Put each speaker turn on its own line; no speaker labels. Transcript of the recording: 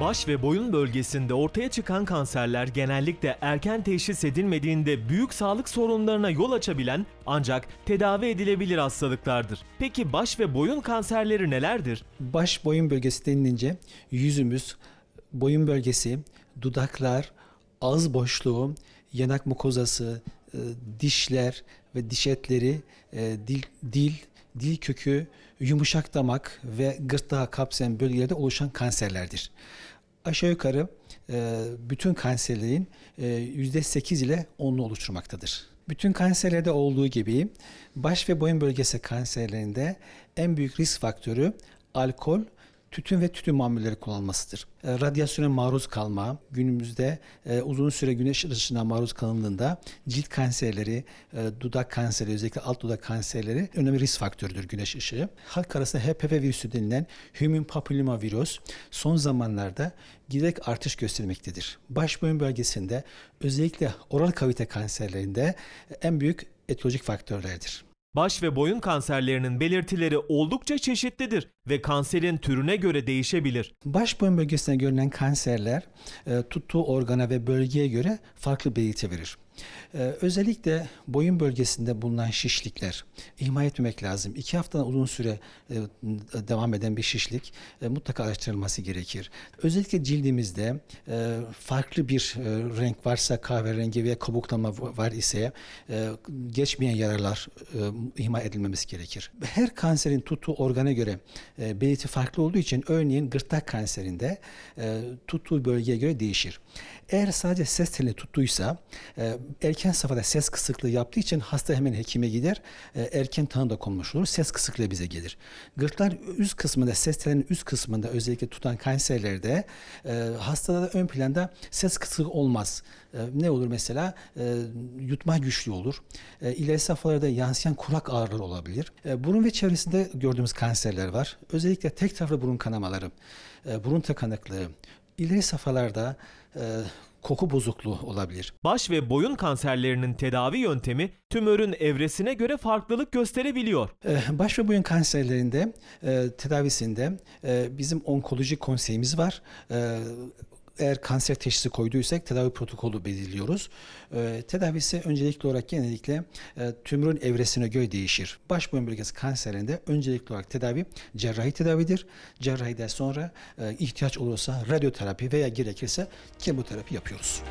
Baş ve boyun bölgesinde ortaya çıkan kanserler genellikle erken teşhis edilmediğinde büyük sağlık sorunlarına yol açabilen ancak tedavi edilebilir hastalıklardır. Peki baş ve boyun kanserleri nelerdir?
Baş boyun bölgesi denilince yüzümüz, boyun bölgesi, dudaklar, ağız boşluğu, yanak mukozası, e, dişler ve diş etleri, e, dil, dil, dil kökü, yumuşak damak ve gırtlağı kapsayan bölgelerde oluşan kanserlerdir. Aşağı yukarı e, bütün kanserlerin e, %8 ile 10'unu oluşturmaktadır. Bütün kanserlerde olduğu gibi baş ve boyun bölgesi kanserlerinde en büyük risk faktörü alkol, tütün ve tütün mamulleri kullanılmasıdır. E, Radyasyona maruz kalma, günümüzde e, uzun süre güneş ışığına maruz kalındığında cilt kanserleri, e, dudak kanseri, özellikle alt dudak kanserleri önemli risk faktörüdür güneş ışığı. Halk arasında HPV virüsü denilen Human Papilloma virüs son zamanlarda giderek artış göstermektedir. Baş boyun bölgesinde özellikle oral kavite kanserlerinde en büyük etiyolojik faktörlerdir.
Baş ve boyun kanserlerinin belirtileri oldukça çeşitlidir ve kanserin türüne göre değişebilir.
Baş boyun bölgesinde görülen kanserler e, tuttuğu organa ve bölgeye göre farklı belirti verir. E, özellikle boyun bölgesinde bulunan şişlikler ihmal etmemek lazım. İki haftadan uzun süre e, devam eden bir şişlik e, mutlaka araştırılması gerekir. Özellikle cildimizde e, farklı bir e, renk varsa kahverengi veya kabuklama var ise e, geçmeyen yaralar e, ihmal edilmemesi gerekir. Her kanserin tuttuğu organa göre e, belirti farklı olduğu için örneğin gırtlak kanserinde e, tuttuğu bölgeye göre değişir. Eğer sadece ses telini tuttuysa e, erken safhada ses kısıklığı yaptığı için hasta hemen hekime gider. E, erken tanı da konmuş olur. Ses kısıklığı bize gelir. Gırtlak üst kısmında ses telinin üst kısmında özellikle tutan kanserlerde e, hastada da ön planda ses kısıklığı olmaz. E, ne olur mesela? E, yutma güçlü olur. E, ileri safhalarda yansıyan kulak ağrıları olabilir. E, burun ve çevresinde gördüğümüz kanserler var. Özellikle tek taraflı burun kanamaları, e, burun tıkanıklığı, ileri safhalarda e, koku bozukluğu olabilir.
Baş ve boyun kanserlerinin tedavi yöntemi tümörün evresine göre farklılık gösterebiliyor.
E, Baş ve boyun kanserlerinde e, tedavisinde e, bizim onkoloji konseyimiz var. Eğer kanser teşhisi koyduysak tedavi protokolü belirliyoruz. E, tedavisi öncelikli olarak genellikle e, tümörün evresine göre değişir. Baş boyun bölgesi kanserinde öncelikli olarak tedavi cerrahi tedavidir. Cerrahiden sonra e, ihtiyaç olursa radyoterapi veya gerekirse kemoterapi yapıyoruz.